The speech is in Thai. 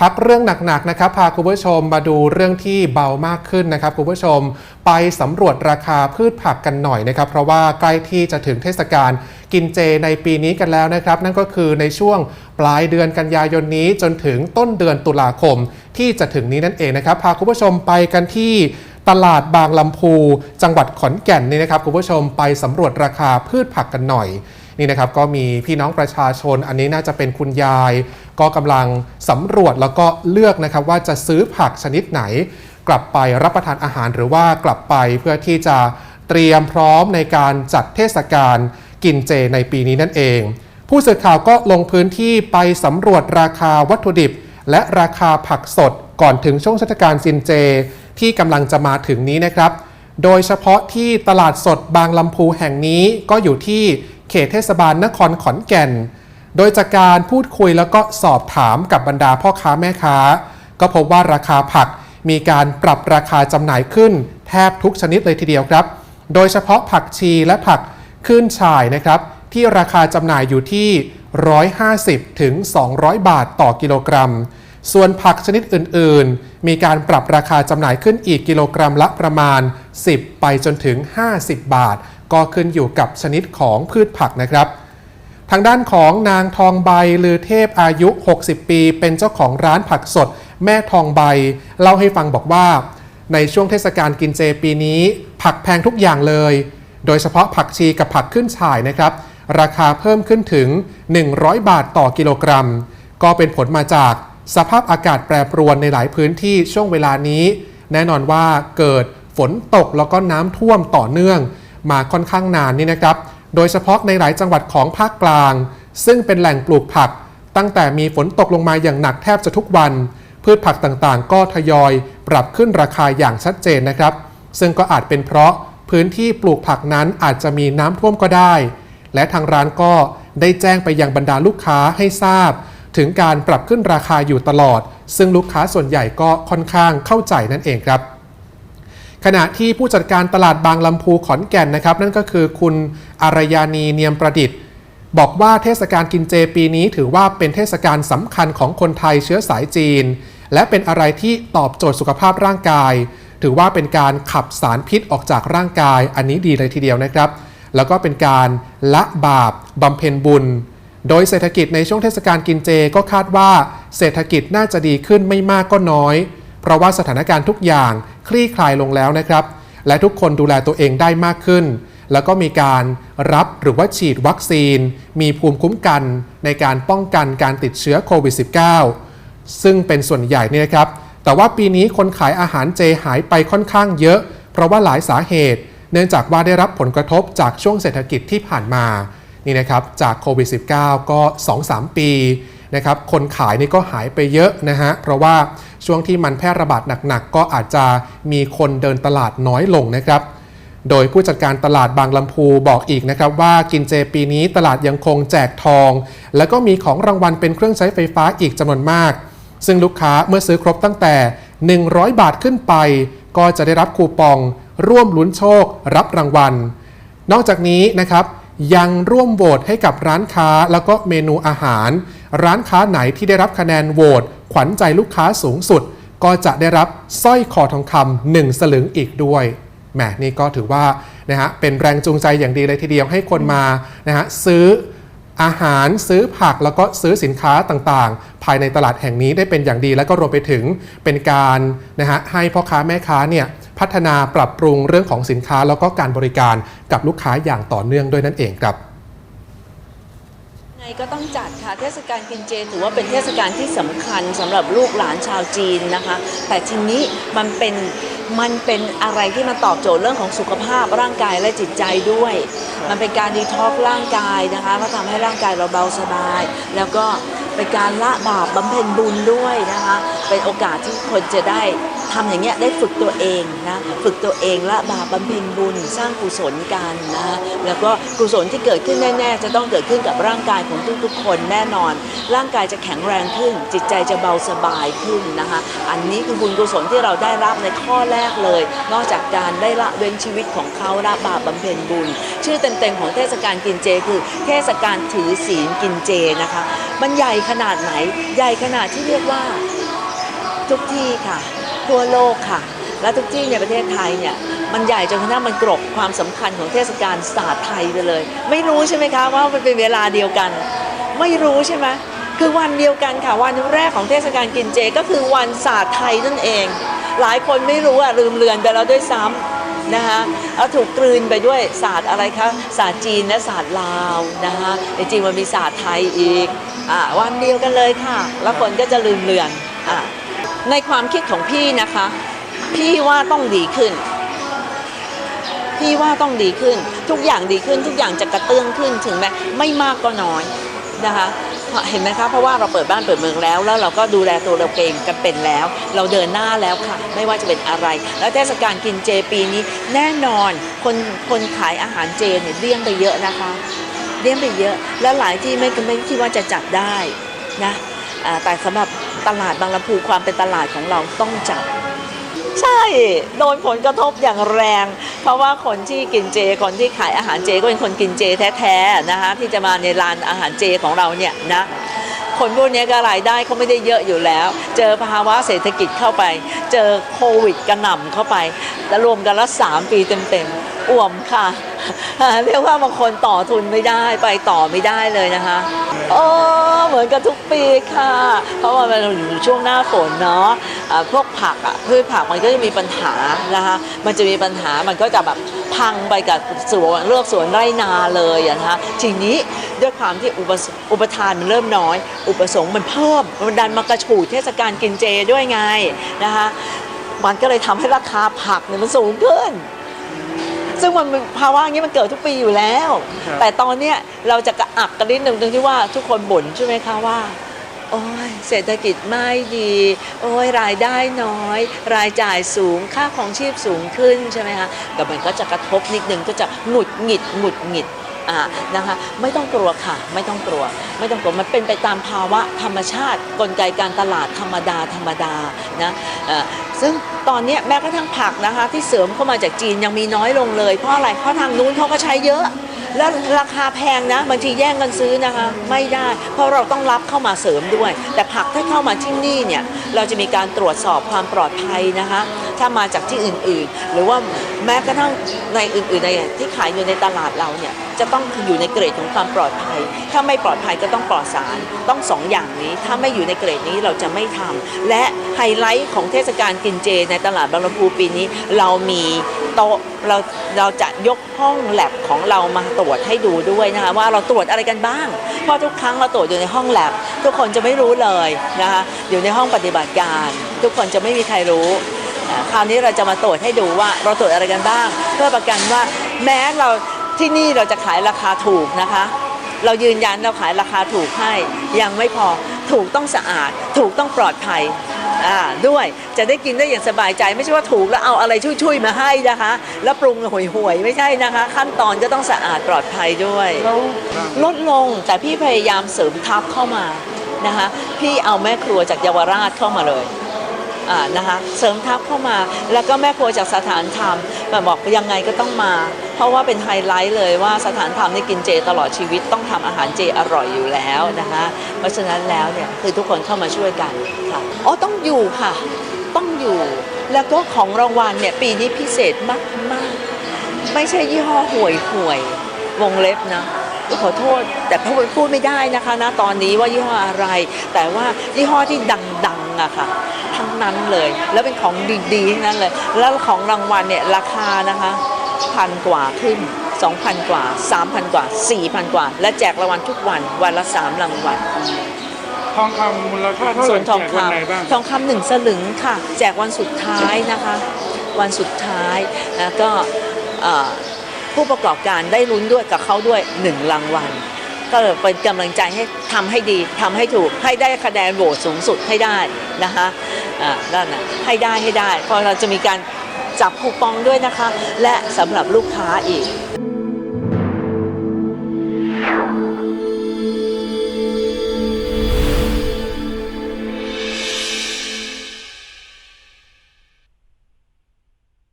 พักเรื่องหนักๆนะครับพาคุณผู้ชมมาดูเรื่องที่เบามากขึ้นนะครับคุณผู้ชมไปสำรวจราคาพืชผักกันหน่อยนะครับเพราะว่าใกล้ที่จะถึงเทศกาลกินเจในปีนี้กันแล้วนะครับ นั่นก็คือในช่วงปลายเดือนกันยายนนี้จนถึงต้นเดือนตุลาคมที่จะถึงนี้นั่นเองนะครับพาคุณผู้ชมไปกันที่ตลาดบางลำพู จังหวัดขอนแก่นนี่นะครับคุณผู้ชมไปสำรวจราคาพืชผักกันหน่อย นี่นะครับก็มีพี่น้องประชาชน อันนี้น่าจะเป็นคุณยาย ก็กำลังสำรวจแล้วก็เลือกนะครับว่าจะซื้อผักชนิดไหน กลับไปรับประทานอาหารหรือว่ากลับไปเพื่อที่จะเตรียมพร้อมในการจัดเทศกาลกินเจในปีนี้นั่นเอง ผู้สื่อข่าวก็ลงพื้นที่ไปสำรวจราคาวัตถุดิบ และราคาผักสดก่อนถึงช่วงเทศกาลกินเจ ที่กำลังจะมาถึงนี้นะครับ โดยเฉพาะที่ตลาดสดบางลำพูแห่งนี้ก็อยู่ที่ ตเทศบาลนครขอนแก่น โดยจากการพูดคุยแล้วก็สอบถามกับบรรดาพ่อค้าแม่ค้า ก็พบว่าราคาผักมีการปรับราคาจำหน่ายขึ้น แทบทุกชนิดเลยทีเดียวครับ โดยเฉพาะผักชีและผักขึ้นช่ายนะครับ ที่ราคาจำหน่ายอยู่ที่ 150ถึง200 บาทต่อกิโลกรัม ส่วนผักชนิดอื่น ๆ มีการปรับราคาจำหน่ายขึ้นอีกกิโลกรัมละประมาณ 10 ไปจนถึง 50 บาท ก็ขึ้นอยู่กับชนิดของพืชผักนะครับ ทางด้านของนางทองใบลือเทพอายุ 60 ปี เป็นเจ้าของร้านผักสด แม่ทองใบ เล่าให้ฟังบอกว่า ในช่วงเทศกาลกินเจปีนี้ ผักแพงทุกอย่างเลย โดยเฉพาะผักชีกับผักขึ้นฉ่ายนะครับ ราคาเพิ่มขึ้นถึง 100 บาทต่อกิโลกรัม ก็เป็นผลมาจากสภาพอากาศแปรปรวนในหลายพื้นที่ช่วงเวลานี้ แน่นอนว่าเกิดฝนตกแล้วก็น้ำท่วมต่อเนื่อง มาค่อนข้างนานนี่นะครับ โดยเฉพาะในหลายจังหวัดของภาคกลาง ซึ่งเป็นแหล่งปลูกผัก ตั้งแต่มีฝนตกลงมาอย่างหนักแทบจะทุกวัน พืชผักต่างๆ ก็ทยอยปรับขึ้นราคาอย่างชัดเจนนะครับ ซึ่งก็อาจเป็นเพราะพื้นที่ปลูกผักนั้นอาจจะมีน้ำท่วมก็ได้ และทางร้านก็ได้แจ้งไปยังบรรดาลูกค้าให้ทราบ ถึงการปรับขึ้นราคาอยู่ตลอด ซึ่งลูกค้าส่วนใหญ่ก็ค่อนข้างเข้าใจนั่นเองครับ ขณะที่ผู้จัดการตลาดบางลำพูขอนแก่นนะครับ นั่นก็คือคุณอารยานีเนียมประดิษฐ์ บอกว่าเทศกาลกินเจปีนี้ถือว่าเป็นเทศกาลสำคัญของคนไทยเชื้อสายจีน และเป็นอะไรที่ตอบโจทย์สุขภาพร่างกาย ถือว่าเป็นการขับสารพิษออกจากร่างกาย อันนี้ดีเลยทีเดียวนะครับ แล้วก็เป็นการละบาปบำเพ็ญบุญ โดยเศรษฐกิจในช่วงเทศกาลกินเจก็คาดว่า เศรษฐกิจน่าจะดีขึ้นไม่มากก็น้อย เพราะว่าสถานการณ์ทุกอย่างคลี่คลายลงแล้วนะครับ และทุกคนดูแลตัวเองได้มากขึ้น แล้วก็มีการรับหรือว่าฉีดวัคซีน มีภูมิคุ้มกันในการป้องกันการติดเชื้อโควิด -19 ซึ่งเป็นส่วนใหญ่นี่นะครับ แต่ว่าปีนี้คนขายอาหารเจหายไปค่อนข้างเยอะ เพราะว่าหลายสาเหตุ เนื่องจากว่าได้รับผลกระทบจากช่วงเศรษฐกิจที่ผ่านมานี่นะครับจากโควิด -19 ก็ 2-3 ปี นะครับคนขายนี่ก็หายไปเยอะนะฮะเพราะว่าช่วงที่มันแพร่ระบาดหนักๆ ก็อาจจะมีคนเดินตลาดน้อยลงนะครับ โดยผู้จัดการตลาดบางลำพูบอกอีกนะครับว่ากินเจปีนี้ตลาดยังคงแจกทอง แล้วก็มีของรางวัลเป็นเครื่องใช้ไฟฟ้าอีกจำนวนมาก ซึ่งลูกค้าเมื่อซื้อครบตั้งแต่ 100 บาทขึ้นไป ก็จะได้รับคูปอง ร่วมลุ้นโชค รับรางวัล นอกจากนี้นะครับยังร่วมโหวตให้กับร้านค้าแล้วก็เมนูอาหารร้านค้าไหนที่ได้รับคะแนนโหวตขวัญใจลูกค้าสูงสุด ก็จะได้รับสร้อยคอทองคำหนึ่งสลึงอีกด้วยแหมนี่ก็ถือว่านะฮะเป็นแรงจูงใจอย่างดีเลยทีเดียวให้คนมานะฮะซื้ออาหารซื้อผักแล้วก็ซื้อสินค้าต่างๆ ภายในตลาดแห่งนี้ได้เป็นอย่างดี แล้วก็รวมไปถึงเป็นการนะฮะให้พ่อค้าแม่ค้าเนี่ยพัฒนาปรับปรุงเรื่องของสินค้าแล้วก็การบริการกับลูกค้าอย่างต่อเนื่องด้วยนั่นเองครับ ไงก็ต้องจัดค่ะเทศกาลกินเจถือว่าเป็นเทศกาลที่สำคัญสำหรับลูกหลานชาวจีนนะคะ แต่ทีนี้มันเป็นมันเป็นอะไรที่มาตอบโจทย์เรื่องของสุขภาพร่างกายและจิตใจด้วย มันเป็นการดีท็อกร่างกายนะคะก็ทำให้ร่างกายเราเบาสบาย แล้วก็เป็นการละบาปบำเพ็ญบุญด้วยนะคะ เป็นโอกาสที่คนจะได้ ทำอย่างเงี้ยได้ฝึกตัวเองนะฝึกตัวเองละบาปบำเพ็ญบุญสร้างกุศลกันนะคะแล้วก็กุศลที่เกิดขึ้นแน่ๆ จะต้องเกิดขึ้นกับร่างกายของทุกๆ คนแน่นอน ร่างกายจะแข็งแรงขึ้น จิตใจจะเบาสบายขึ้นนะคะอันนี้คือบุญกุศลที่เราได้รับในข้อแรกเลย นอกจากการได้ละเว้นชีวิตของเขาละบาปบำเพ็ญบุญ ชื่อเต็มๆของเทศกาลกินเจ คือเทศกาลถือศีลกินเจนะคะมันใหญ่ขนาดไหนใหญ่ขนาดที่เรียกว่าทุกที่ค่ะ ทั่วโลกค่ะ และทุกที่ในประเทศไทยเนี่ยมันใหญ่จนกระทั่งมันกรบความสำคัญของเทศกาลศาสตร์ไทยไปเลย ไม่รู้ใช่ไหมคะว่ามันเป็นเวลาเดียวกัน ไม่รู้ใช่ไหมคือวันเดียวกันค่ะวันแรกของเทศกาลกินเจก็คือวันศาสตร์ไทยนั่นเอง หลายคนไม่รู้อะลืมเลือนไปแล้วด้วยซ้ำนะคะเอาถูกกลืนไปด้วยศาสตร์อะไรคะศาสตร์จีนและศาสตร์ลาวนะคะจริงมันมีศาสตร์ไทยอีกอ่าวันเดียวกันเลยค่ะ แล้วคนก็จะลืมเลือน ในความคิดของพี่นะคะ พี่ว่าต้องดีขึ้น พี่ว่าต้องดีขึ้น ทุกอย่างดีขึ้นทุกอย่างจะกระเตื้องขึ้นถึงแม้ไม่มากก็น้อยนะคะเห็นไหมคะเพราะว่าเราเปิดบ้านเปิดเมืองแล้ว แล้วเราก็ดูแลตัวเราเองกันเป็นแล้ว เราเดินหน้าแล้วค่ะ ไม่ว่าจะเป็นอะไร แล้วเทศกาลกินเจปีนี้ แน่นอนคนคนขายอาหารเจเนี่ยเลี่ยงไปเยอะนะคะเลี่ยงไปเยอะ แล้วหลายที่ไม่ไม่คิดว่าจะจัดได้นะ แต่สำหรับตลาดบางลำพูความเป็นตลาดของเราต้องจัดใช่ โดนผลกระทบอย่างแรง เพราะว่าคนที่กินเจ คนที่ขายอาหารเจก็เป็นคนกินเจแท้ๆนะคะที่จะมาในร้านอาหารเจของเราเนี่ยนะคนพวกนี้ก็รายได้เขาไม่ได้เยอะอยู่แล้ว เจอภาวะเศรษฐกิจเข้าไป เจอโควิดกระหน่ำเข้าไปแล้วรวมกันล้วสามปีเต็มๆอ่วมค่ะ เรียกว่าบางคนต่อทุนไม่ได้ไปต่อไม่ได้เลยนะคะโอ้ มือนกับทุกปีค่ะ เพราะว่ามันอยู่ช่วงหน้าฝนเนาะอ่าพวกผักอะพืชผักมันก็จะมีปัญหานะคะ มันจะมีปัญหามันก็จะแบบพังไปกับสวนเลือกสวนไร่นาเลยนะคะทีนี้ด้วยความที่อุปอุปทานมันเริ่มน้อย อุปสงค์มันเพิ่มมันดันมากระฉูดเทศกาลกินเจด้วยไงนะคะมันก็เลยทำให้ราคาผักเนี่ยมันสูงขึ้น ซึ่งมันเป็นภาวะอย่างนี้มันเกิดทุกปีอยู่แล้ว ครับแต่ตอนเนี้ยเราจะกระอักกันนิดหนึ่งตรงที่ว่าทุกคนบ่นใช่ไหมคะว่า โอ้ยเศรษฐกิจไม่ดี โอ้ยรายได้น้อย รายจ่ายสูงค่าของชีพสูงขึ้นใช่ไหมคะแต่มันก็จะกระทบนิดนึงก็จะหงุดหงิดหงุดหงิด อ่านะคะไม่ต้องกลัวค่ะไม่ต้องกลัว ไม่ต้องกลัวมันเป็นไปตามภาวะธรรมชาติ กลไกการตลาดธรรมดาธรรมดานะเอ่อซึ่งตอนนี้แม้กระทั่งผักนะคะที่เสริมเข้ามาจากจีนยังมีน้อยลงเลย เพราะอะไรเพราะทางนู้นเขาก็ใช้เยอะ แล้วราคาแพงนะบางทีแย่งกันซื้อนะคะไม่ได้ เพราะเราต้องรับเข้ามาเสริมด้วย แต่ผักถ้าเข้ามาที่นี่เนี่ยเราจะมีการตรวจสอบความปลอดภัยนะคะ ถ้ามาจากที่อื่นๆ หรือว่าแม้กระทั่งในอื่นๆในที่ขายอยู่ในตลาดเราเนี่ยจะต้องอยู่ในเกรดของความปลอดภัย ถ้าไม่ปลอดภัยก็ต้องปลอดสารต้องสองอย่างนี้ ถ้าไม่อยู่ในเกรดนี้เราจะไม่ทำและไฮไลท์ของเทศกาลกินเจ ในตลาดบางลำพูปีนี้ เรามีโต๊ะเราเราจะยกห้องแลบของเรามาตรวจให้ดูด้วยนะคะว่าเราตรวจอะไรกันบ้าง เพราะทุกครั้งเราตรวจอยู่ในห้องแลบทุกคนจะไม่รู้เลยนะคะอยู่ในห้องปฏิบัติการ ทุกคนจะไม่มีใครรู้ คราวนี้เราจะมาตรวจให้ดูว่าเราตรวจอะไรกันบ้าง เพื่อประกันว่าแม้เราที่นี่เราจะขายราคาถูกนะคะ เรายืนยันเราขายราคาถูกให้ยังไม่พอถูกต้องสะอาด ถูกต้องปลอดภัยด้วยจะได้กินได้อย่างสบายใจไม่ใช่ว่าถูกแล้วเอาอะไรช่วยๆมาให้นะคะ แล้วปรุงห่วยๆไม่ใช่นะคะ ขั้นตอนก็ต้องสะอาดปลอดภัยด้วย ลดลงแต่พี่พยายามเสริมทัพเข้ามานะคะ พี่เอาแม่ครัวจากเยาวราชเข้ามาเลย นะคะเสริมทัพเข้ามา แล้วก็แม่ครัวจากสถานธรรมแบบบอกยังไงก็ต้องมา เพราะว่าเป็นไฮไลท์เลยว่าสถานธรรมนี่กินเจตลอดชีวิตต้องทำอาหารเจอร่อยอยู่แล้วนะคะเพราะฉะนั้นแล้วเนี่ยคือทุกคนเข้ามาช่วยกันค่ะอ๋อต้องอยู่ค่ะ ต้องอยู่แล้วก็ของรางวัลเนี่ยปีนี้พิเศษมากๆ ไม่ใช่ยี่ห้อห่วยห่วยวงเล็บนะขอโทษ แต่พูดพูดไม่ได้นะคะนะตอนนี้ว่ายี่ห้ออะไร แต่ว่ายี่ห้อที่ดังๆอะค่ะ ทั้งนั้นเลย แล้วเป็นของดีๆทั้งนั้นเลย แล้วของรางวัลเนี่ยราคานะคะพันกว่าขึ้น 2,000 กว่า 3,000 กว่า 4,000 กว่า และแจกรางวัลทุกวันวันละ 3 รางวัลทองคำมูลค่าเท่าไหส่วร่นทองแจกควันไหนบ้างำทองคำหนึ่งสลึงค่ะ แจกวันสุดท้ายนะคะ วันสุดท้ายแล้วก็เอ่อผู้ประกอบการได้ลุ้นด้วยกับเขาด้วยหนึ่งรางวัล ก็เป็นกำลังใจให้ทำให้ดีทำให้ถูก ให้ได้คะแนนโหวตสูงสุดให้ได้นะคะอ่านั่นนะให้ได้ให้ได้เพราะเราจะมีการจับคูปองด้วยนะคะ และสำหรับลูกค้าอีก